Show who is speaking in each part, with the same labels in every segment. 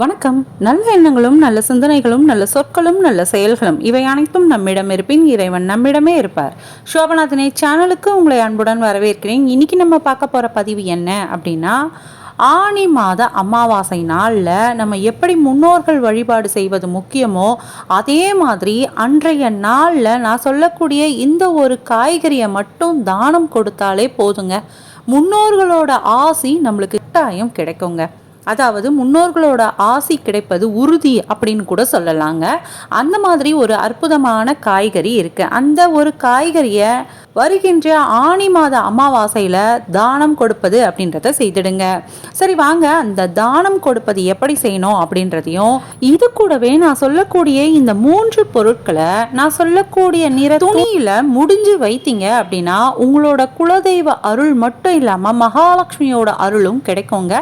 Speaker 1: வணக்கம். நல்ல எண்ணங்களும் நல்ல சிந்தனைகளும் நல்ல சொற்களும் நல்ல செயல்களும் இவை அனைத்தும் நம்மிடம் இருப்பின் இறைவன் நம்மிடமே இருப்பார். சோபநாதனை சேனலுக்கு உங்களை அன்புடன் வரவேற்கிறேன். இன்னைக்கு நம்ம பார்க்க போகிற பதிவு என்ன அப்படின்னா ஆனி மாத அமாவாசை நாளில் நம்ம எப்படி முன்னோர்கள் வழிபாடு செய்வது முக்கியமோ அதே மாதிரி அன்றைய நாளில் நான் சொல்லக்கூடிய இந்த ஒரு காய்கறியை மட்டும் தானம் கொடுத்தாலே போதுங்க. முன்னோர்களோட ஆசி நம்மளுக்கு கட்டாயம் கிடைக்குங்க. அதாவது முன்னோர்களோட ஆசி கிடைப்பது உறுதி அப்படின்னு கூட சொல்லலாங்க. அந்த மாதிரி ஒரு அற்புதமான காய்கறி இருக்குது அந்த ஒரு காய்கறியை வருகின்ற ஆணி மாத அமாவாசையில் தானம் கொடுப்பது அப்படின்றத செய்திடுங்க. சரி வாங்க. அந்த தானம் கொடுப்பது எப்படி செய்யணும் அப்படின்றதையும் இது கூடவே நான் சொல்லக்கூடிய இந்த மூன்று பொருட்களை நான் சொல்லக்கூடிய நிற துணியில் முடிஞ்சு வைத்தீங்க அப்படின்னா உங்களோட குலதெய்வ அருள் மட்டும் இல்லாமல் மகாலட்சுமியோட அருளும் கிடைக்குங்க.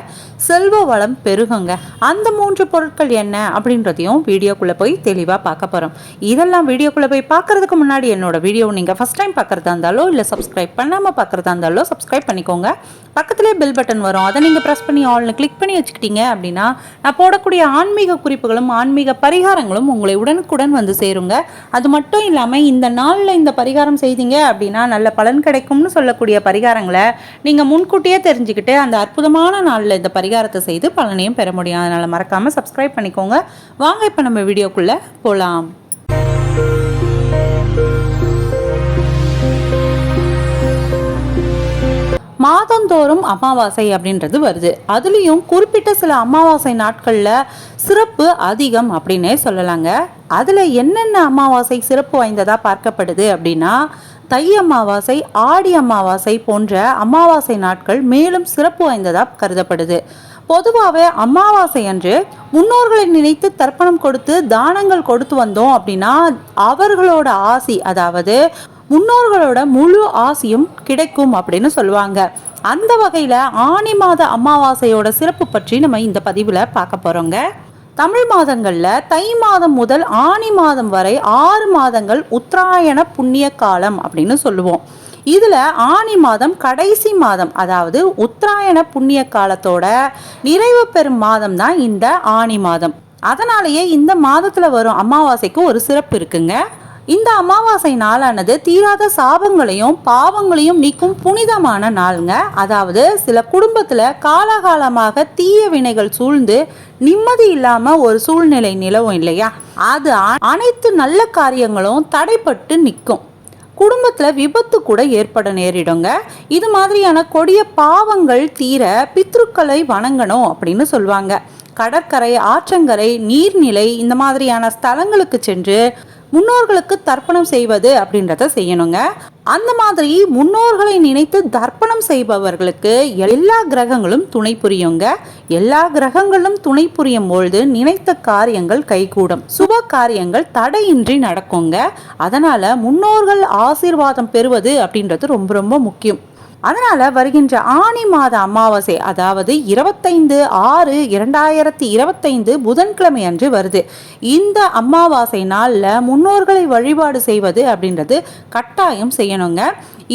Speaker 1: செல்வ வளம் பெருகுங்க. அந்த மூன்று பொருட்கள் என்ன அப்படின்றதையும் வீடியோக்குள்ளே போய் தெளிவாக பார்க்க போகிறோம் இதெல்லாம் வீடியோக்குள்ளே போய் பார்க்கறதுக்கு முன்னாடி என்னோட வீடியோ நீங்கள் ஃபஸ்ட் டைம் பார்க்குறதா இருந்தாலோ இல்லை சப்ஸ்கிரைப் பண்ணாமல் பார்க்குறதா இருந்தாலோ சப்ஸ்கிரைப் பண்ணிக்கோங்க. பக்கத்துலேயே பெல் பட்டன் வரும். அதை நீங்கள் ப்ரெஸ் பண்ணி ஆல்னு கிளிக் பண்ணி வச்சுக்கிட்டீங்க அப்படின்னா நான் போடக்கூடிய ஆன்மீக குறிப்புகளும் ஆன்மீக பரிகாரங்களும் உங்களை உடனுக்குடன் வந்து சேருங்க. அது மட்டும் இல்லாமல் இந்த நாளில் இந்த பரிகாரம் செய்தீங்க அப்படின்னா நல்ல பலன் கிடைக்கும்னு சொல்லக்கூடிய பரிகாரங்களை நீங்கள் முன்கூட்டியே தெரிஞ்சுக்கிட்டு அந்த அற்புதமான நாளில் இந்த பரிகாரத்தை செய்து பலனையும் பெற முடியும். அதனால் மறக்காமல் சப்ஸ்கிரைப் பண்ணிக்கோங்க. வாங்க இப்போ நம்ம வீடியோக்குள்ளே போகலாம் மாதந்தோறும் அமாவாசை அப்படின்றது வருது. அதுலேயும் குறிப்பிட்ட சில அமாவாசை நாட்களில் சிறப்பு அதிகம் அப்படின்னே சொல்லலாங்க. அதில் என்னென்ன அமாவாசை சிறப்பு வாய்ந்ததாக பார்க்கப்படுது அப்படின்னா தை அமாவாசை ஆடி அமாவாசை போன்ற அமாவாசை நாட்கள் மேலும் சிறப்பு வாய்ந்ததாக கருதப்படுது. பொதுவாகவே அமாவாசை அன்று முன்னோர்களை நினைத்து தர்ப்பணம் கொடுத்து தானங்கள் கொடுத்து வந்தோம் அப்படின்னா அவர்களோட ஆசி அதாவது முன்னோர்களோட முழு ஆசையும் கிடைக்கும் அப்படின்னு சொல்லுவாங்க. அந்த வகையில் ஆனி மாத அமாவாசையோட சிறப்பு பற்றி நம்ம இந்த பதிவில் பார்க்க போகிறோங்க தமிழ் மாதங்களில் தை மாதம் முதல் ஆனி மாதம் வரை ஆறு மாதங்கள் உத்தராயண புண்ணிய காலம் அப்படின்னு சொல்லுவோம். இதில் ஆனி மாதம் கடைசி மாதம் அதாவது உத்தராயண புண்ணிய காலத்தோட நிறைவு பெறும் மாதம் தான் இந்த ஆனி மாதம். அதனாலேயே இந்த மாதத்தில் வரும் அமாவாசைக்கு ஒரு சிறப்பு இருக்குங்க. இந்த அமாவாசை நாளானது தீராத சாபங்களையும் பாவங்களையும் நீக்கும் புனிதமான நாளுங்க. அதாவது சில குடும்பத்தில் காலகாலமாக தீய வினைகள் சூழ்ந்து நிம்மதி இல்லாம ஒரு சூழ்நிலை நிலவும் இல்லையா? அது அனைத்து நல்ல காரியங்களும் தடைப்பட்டு நிற்கும். குடும்பத்தில் விபத்து கூட ஏற்பட நேரிடுங்க. இது மாதிரியான கொடிய பாவங்கள் தீர பித்ருக்களை வணங்கணும் அப்படின்னு சொல்லுவாங்க கடற்கரை ஆற்றங்கரை நீர்நிலை இந்த மாதிரியான ஸ்தலங்களுக்கு சென்று முன்னோர்களுக்கு தர்ப்பணம் செய்வது அப்படின்றத செய்யணுங்க. அந்த மாதிரி முன்னோர்களை நினைத்து தர்ப்பணம் செய்பவர்களுக்கு எல்லா கிரகங்களும் துணை புரியுங்க. எல்லா கிரகங்களும் துணை புரியும் பொழுது நினைத்த காரியங்கள் கைகூடும். சுப காரியங்கள் தடையின்றி நடக்குங்க. அதனால முன்னோர்கள் ஆசீர்வாதம் பெறுவது அப்படின்றது ரொம்ப ரொம்ப முக்கியம். அதனால் வருகின்ற ஆனி மாத அமாவாசை அதாவது இருபத்தைந்து ஆறு இரண்டாயிரத்தி இருபத்தைந்து புதன்கிழமை அன்று வருது. இந்த அமாவாசை நாளில் முன்னோர்களை வழிபாடு செய்வது அப்படின்றது கட்டாயம் செய்யணுங்க.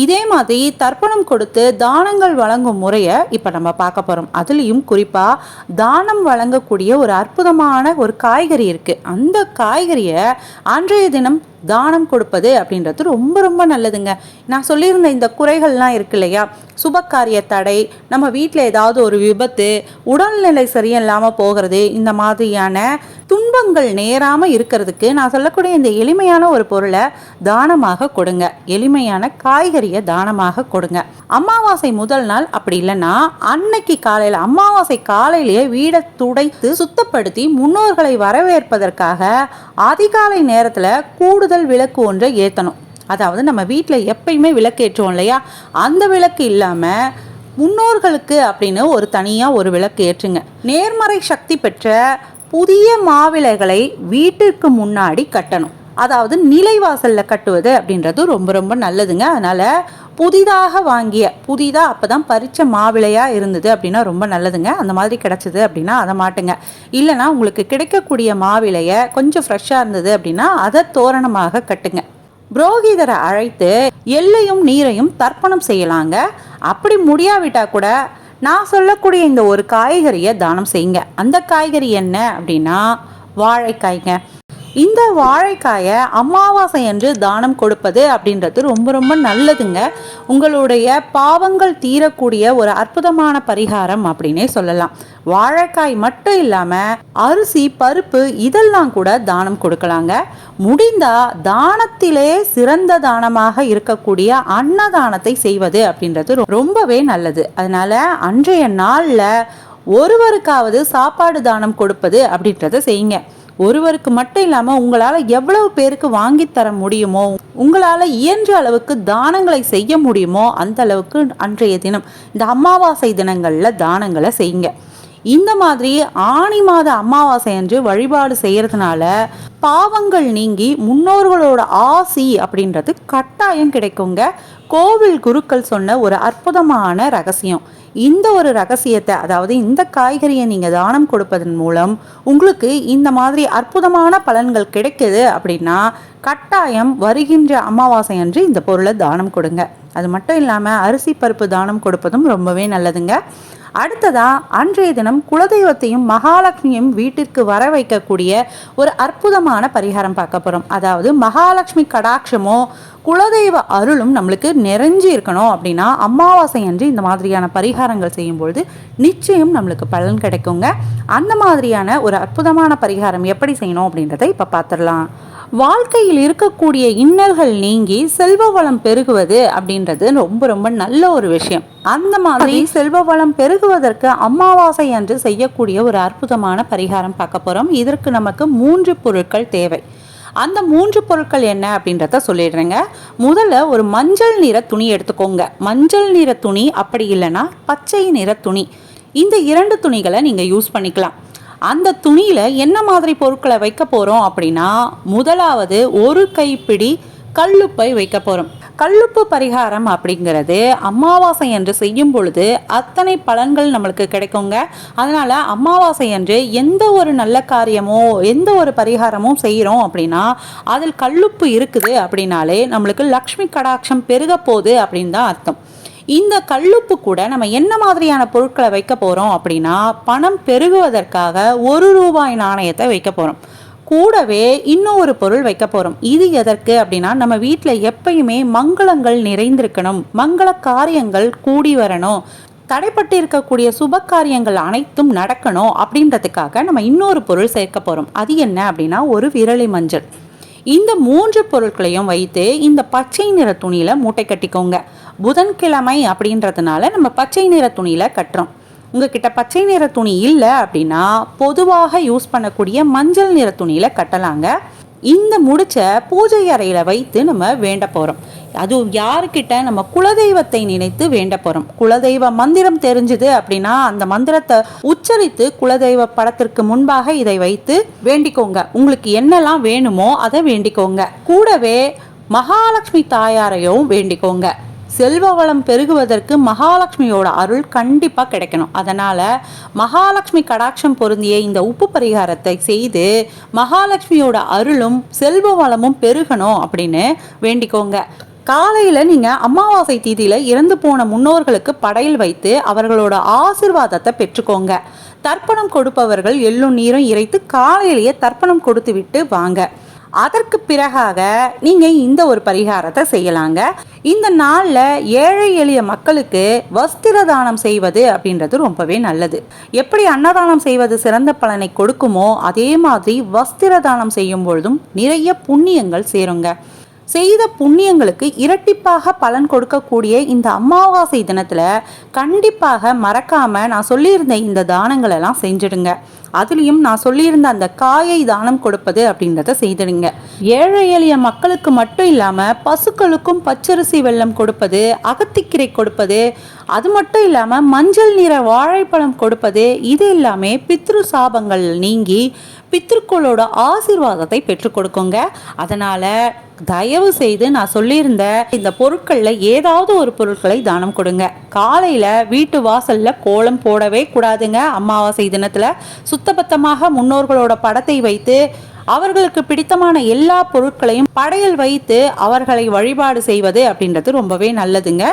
Speaker 1: இதே மாதிரி தர்ப்பணம் கொடுத்து தானங்கள் வழங்கும் முறையை இப்போ நம்ம பார்க்க போகிறோம் அதுலேயும் குறிப்பாக தானம் வழங்கக்கூடிய ஒரு அற்புதமான ஒரு காய்கறி இருக்குது அந்த காய்கறியை அன்றைய தினம் தானம் கொடுப்பது அப்படின்றது ரொம்ப ரொம்ப நல்லதுங்க. நான் சொல்லியிருந்த இந்த குறைகள்லாம் இருக்கு இல்லையா? சுபகாரிய தடை நம்ம வீட்டில் ஏதாவது ஒரு விபத்து உடல்நிலை சரியில்லாமல் போகிறது இந்த மாதிரியான துன்பங்கள் நேராமல் இருக்கிறதுக்கு நான் சொல்லக்கூடிய இந்த எளிமையான ஒரு பொருளை தானமாக கொடுங்க. எளிமையான காய்கறியை தானமாக கொடுங்க. அமாவாசை முதல் நாள் அப்படி இல்லைன்னா அன்னைக்கு காலையில் அமாவாசை காலையிலேயே வீடை துடைத்து சுத்தப்படுத்தி முன்னோர்களை வரவேற்பதற்காக அதிகாலை நேரத்தில் கூடுதல் விளக்கு ஒன்றை ஏற்றணும் அதாவது நம்ம வீட்டில் எப்பயுமே விளக்கு ஏற்றுவோம் இல்லையா? அந்த விளக்கு இல்லாமல் முன்னோர்களுக்கு அப்படின்னு ஒரு தனியாக ஒரு விளக்கு ஏற்றுங்க. நேர்மறை சக்தி பெற்ற புதிய மாவிளைகளை வீட்டிற்கு முன்னாடி கட்டணும். அதாவது நிலைவாசலில் கட்டுவது அப்படின்றது ரொம்ப ரொம்ப நல்லதுங்க. அதனால் புதிதாக வாங்கிய புதிதாக அப்போ தான் பறித்த மாவிளையாக இருந்தது அப்படின்னா ரொம்ப நல்லதுங்க. அந்த மாதிரி கிடச்சிது அப்படின்னா அதை மாட்டுங்க. இல்லைன்னா உங்களுக்கு கிடைக்கக்கூடிய மாவிளையை கொஞ்சம் ஃப்ரெஷ்ஷாக இருந்தது அப்படின்னா அதை தோரணமாக கட்டுங்க. புரோகிதரை அழைத்து எள்ளையும் நீரையும் தர்ப்பணம் செய்யலாங்க. அப்படி முடியாவிட்டா கூட நான் சொல்லக்கூடிய இந்த ஒரு காய்கறியை தானம் செய்யுங்க. அந்த காய்கறி என்ன அப்படின்னா வாழைக்காய்ங்க. இந்த வாழைக்காயை அமாவாசை அன்று தானம் கொடுப்பது அப்படின்றது ரொம்ப ரொம்ப நல்லதுங்க. உங்களுடைய பாவங்கள் தீரக்கூடிய ஒரு அற்புதமான பரிகாரம் அப்படின்னே சொல்லலாம். வாழைக்காய் மட்டும் இல்லாமல் அரிசி பருப்பு இதெல்லாம் கூட தானம் கொடுக்கலாங்க. முடிந்தா தானத்திலே சிறந்த தானமாக இருக்கக்கூடிய அன்னதானத்தை செய்வது அப்படின்றது ரொம்பவே நல்லது. அதனால அன்றைய நாளில் ஒருவருக்காவது சாப்பாடு தானம் கொடுப்பது அப்படின்றத செய்யுங்க. ஒருவருக்கு மட்டும் இல்லாமல் உங்களால் எவ்வளவு பேருக்கு வாங்கி தர முடியுமோ உங்களால் இயன்ற அளவுக்கு தானங்களை செய்ய முடியுமோ அந்த அளவுக்கு அன்றைய தினம் இந்த அமாவாசை தினங்களில் தானங்களை செய்யுங்க. இந்த மாதிரி ஆணி மாத அமாவாசை அன்று வழிபாடு செய்கிறதுனால பாவங்கள் நீங்கி முன்னோர்களோட ஆசி அப்படின்றது கட்டாயம் கிடைக்குங்க. கோவில் குருக்கள் சொன்ன ஒரு அற்புதமான ரகசியம். இந்த ஒரு ரகசியத்தை அதாவது இந்த காய்கறியை நீங்கள் தானம் கொடுப்பதன் மூலம் உங்களுக்கு இந்த மாதிரி அற்புதமான பலன்கள் கிடைக்குது அப்படின்னா கட்டாயம் வருகின்ற அமாவாசை அன்று இந்த பொருளை தானம் கொடுங்க. அது மட்டும் இல்லாமல் அரிசி பருப்பு தானம் கொடுப்பதும் ரொம்பவே நல்லதுங்க. அடுத்ததா அன்றைய தினம் குலதெய்வத்தையும் மகாலட்சுமியும் வீட்டிற்கு வர வைக்கக்கூடிய ஒரு அற்புதமான பரிகாரம் பார்க்க போகிறோம் அதாவது மகாலட்சுமி கடாட்சமோ குலதெய்வ அருளும் நம்மளுக்கு நிறைஞ்சு இருக்கணும் அப்படின்னா அமாவாசை அன்று இந்த மாதிரியான பரிகாரங்கள் செய்யும்பொழுது நிச்சயம் நம்மளுக்கு பலன் கிடைக்குங்க. அந்த மாதிரியான ஒரு அற்புதமான பரிகாரம் எப்படி செய்யணும் அப்படின்றத இப்போ பார்த்துடலாம். வாழ்க்கையில் இருக்கக்கூடிய இன்னல்கள் நீங்கி செல்வ வளம் பெருகுவது அப்படின்றது ரொம்ப ரொம்ப நல்ல ஒரு விஷயம். அந்த மாதிரி செல்வ வளம் பெருகுவதற்கு அமாவாசை அன்று செய்யக்கூடிய ஒரு அற்புதமான பரிகாரம் பார்க்க போறோம். இதற்கு நமக்கு மூன்று பொருட்கள் தேவை. அந்த மூன்று பொருட்கள் என்ன அப்படின்றத சொல்லிடுறேங்க. முதல்ல ஒரு மஞ்சள் நிற துணி எடுத்துக்கோங்க. மஞ்சள் நிற துணி அப்படி இல்லைன்னா பச்சை நிற துணி. இந்த இரண்டு துணிகளை நீங்கள் யூஸ் பண்ணிக்கலாம். அந்த துணியில் என்ன மாதிரி பொருட்களை வைக்க போகிறோம் அப்படின்னா முதலாவது ஒரு கைப்பிடி கல்லுப்பை வைக்க போகிறோம் கல்லுப்பு பரிகாரம் அப்படிங்கிறது அமாவாசை என்று செய்யும் பொழுது அத்தனை பலன்கள் நம்மளுக்கு கிடைக்குங்க. அதனால் அமாவாசை என்று எந்த ஒரு நல்ல காரியமோ எந்த ஒரு பரிகாரமும் செய்கிறோம் அப்படின்னா அதில் கல்லுப்பு இருக்குது அப்படின்னாலே நம்மளுக்கு லக்ஷ்மி கடாட்சம் பெருக போகுது அப்படின்னு தான் அர்த்தம். இந்த கல்லுப்பு கூட நம்ம என்ன மாதிரியான பொருட்களை வைக்க போகிறோம் அப்படின்னா பணம் பெருகுவதற்காக ஒரு ரூபாய் நாணயத்தை வைக்க போகிறோம் கூடவே இன்னும் ஒரு பொருள் வைக்க போகிறோம் இது எதற்கு அப்படின்னா நம்ம வீட்டில் எப்பயுமே மங்களங்கள் நிறைந்திருக்கணும். மங்கள காரியங்கள் கூடி வரணும். தடைப்பட்டு இருக்கக்கூடிய சுப காரியங்கள் அனைத்தும் நடக்கணும் அப்படின்றதுக்காக நம்ம இன்னொரு பொருள் சேர்க்க போகிறோம் அது என்ன அப்படின்னா ஒரு விரலி மஞ்சள். இந்த மூன்று பொருட்களையும் வைத்து இந்த பச்சை நிற துணியில் மூட்டை கட்டிக்கோங்க. புதன்கிழமை அப்படின்றதுனால நம்ம பச்சை நிற துணியில் கட்டுறோம். உங்ககிட்ட பச்சை நிற துணி இல்லை அப்படின்னா பொதுவாக யூஸ் பண்ணக்கூடிய மஞ்சள் நிற துணியில் கட்டலாங்க. இந்த முடிச்ச பூஜை அறையில் வைத்து நம்ம வேண்ட போகிறோம் அது யாருக்கிட்ட நம்ம குலதெய்வத்தை நினைத்து வேண்ட போகிறோம் குலதெய்வ மந்திரம் தெரிஞ்சுது அப்படின்னா அந்த மந்திரத்தை உச்சரித்து குலதெய்வ படத்திற்கு முன்பாக இதை வைத்து வேண்டிக்கோங்க. உங்களுக்கு என்னெல்லாம் வேணுமோ அதை வேண்டிக்கோங்க. கூடவே மகாலட்சுமி தாயாரையும் வேண்டிக்கோங்க. செல்வ வளம் பெருகுவதற்கு மகாலட்சுமியோட அருள் கண்டிப்பாக கிடைக்கணும். அதனால் மகாலட்சுமி கடாட்சம் பொருந்திய இந்த உப்பு பரிகாரத்தை செய்து மகாலட்சுமியோட அருளும் செல்வ வளமும் பெருகணும் அப்படின்னு வேண்டிக்கோங்க. காலையில் நீங்கள் அமாவாசை தீதியில் இறந்து போன முன்னோர்களுக்கு படையல் வைத்து அவர்களோட ஆசிர்வாதத்தை பெற்றுக்கோங்க. தர்ப்பணம் கொடுப்பவர்கள் எள்ளும் நீரும் இறைத்து காலையிலேயே தர்ப்பணம் கொடுத்து விட்டு வாங்க. அதற்கு பிறகாக நீங்கள் இந்த ஒரு பரிகாரத்தை செய்யலாங்க. இந்த நாளில் ஏழை எளிய மக்களுக்கு வஸ்திர தானம் செய்வது அப்படின்றது ரொம்பவே நல்லது. எப்படி அன்னதானம் செய்வது சிறந்த பலனை கொடுக்குமோ அதே மாதிரி வஸ்திர தானம் செய்யும் பொழுதும் நிறைய புண்ணியங்கள் சேருங்க. செய்த புண்ணியங்களுக்கு இரட்டிப்பாக பலன் கொடுக்கக்கூடிய இந்த அமாவாசை தினத்தில் கண்டிப்பாக மறக்காம நான் சொல்லியிருந்த இந்த தானங்களெல்லாம் செஞ்சிடுங்க. அதுலேயும் நான் சொல்லியிருந்த அந்த காயை தானம் கொடுப்பது அப்படின்றத செய்திடுங்க. ஏழை எளிய மக்களுக்கு மட்டும் இல்லாமல் பசுக்களுக்கும் பச்சரிசி வெல்லம் கொடுப்பது அகத்திக்கீரை கொடுப்பது அது மட்டும் இல்லாமல் மஞ்சள் நிற வாழைப்பழம் கொடுப்பது இது எல்லாமே பித்ரு சாபங்கள் நீங்கி பித்திருக்களோட ஆசீர்வாதத்தை பெற்றுக் கொடுக்குங்க. அதனால் தயவு செய்து நான் சொல்லியிருந்த இந்த பொருட்களில் ஏதாவது ஒரு பொருட்களை தானம் கொடுங்க. காலையில் வீட்டு வாசலில் கோலம் போடவே கூடாதுங்க. அமாவாசை தினத்தில் சுத்தபத்தமாக முன்னோர்களோட படத்தை வைத்து அவர்களுக்கு பிடித்தமான எல்லா பொருட்களையும் படையல் வைத்து அவர்களை வழிபாடு செய்வது அப்படின்றது ரொம்பவே நல்லதுங்க.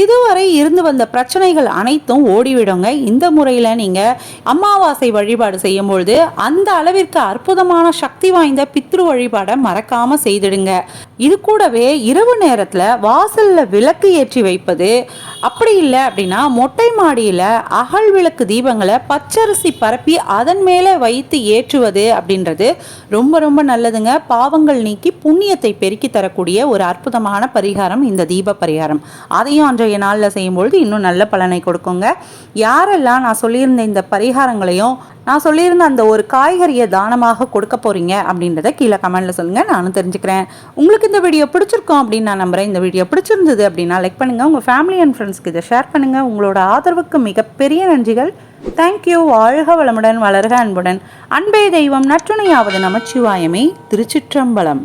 Speaker 1: இதுவரை இருந்து வந்த பிரச்சனைகள் அனைத்தும் ஓடிவிடுங்க. இந்த முறையில் நீங்கள் அமாவாசை வழிபாடு செய்யும் பொழுது அந்த அளவிற்கு அற்புதமான சக்தி வாய்ந்த பித்ரு வழிபாடை மறக்காமல் செய்திடுங்க. இது கூடவே இரவு நேரத்தில் வாசலில் விளக்கு ஏற்றி வைப்பது அப்படி இல்லை அப்படின்னா மொட்டை மாடியில் அகல் விளக்கு தீபங்களை பச்சரிசி பரப்பி அதன் மேலே வைத்து ஏற்றுவது அப்படின்றது ரொம்ப ரொம்ப நல்லதுங்க. பாவங்கள் நீக்கி புண்ணியத்தை பெருக்கி தரக்கூடிய ஒரு அற்புதமான பரிகாரம் இந்த தீப பரிகாரம். அதையும் அன்றைய நாளில் செய்யும்பொழுது இன்னும் நல்ல பலனை கொடுக்குங்க. யாரெல்லாம் நான் சொல்லியிருந்த இந்த பரிகாரங்களையும் நான் சொல்லியிருந்த அந்த ஒரு காய்கறியை தானமாக கொடுக்க போறீங்க அப்படின்றத கீழே கமெண்டில் சொல்லுங்கள் நானும் தெரிஞ்சுக்கிறேன். உங்களுக்கு இந்த வீடியோ பிடிச்சிருக்கும் அப்படின்னு நான் நம்புகிறேன் இந்த வீடியோ பிடிச்சிருந்தது அப்படின்னா லைக் பண்ணுங்க. உங்கள் ஃபேமிலி அண்ட் ஃப்ரெண்ட்ஸ்க்கு இதை ஷேர் பண்ணுங்க. உங்களோட ஆதரவுக்கு மிகப்பெரிய நன்றிகள். தேங்க்யூ வாழ்க வளமுடன் வளர்க அன்புடன். அன்பே தெய்வம் நற்றுணையாவது நமச்சிவாயமே. திருச்சிற்றம்பலம்.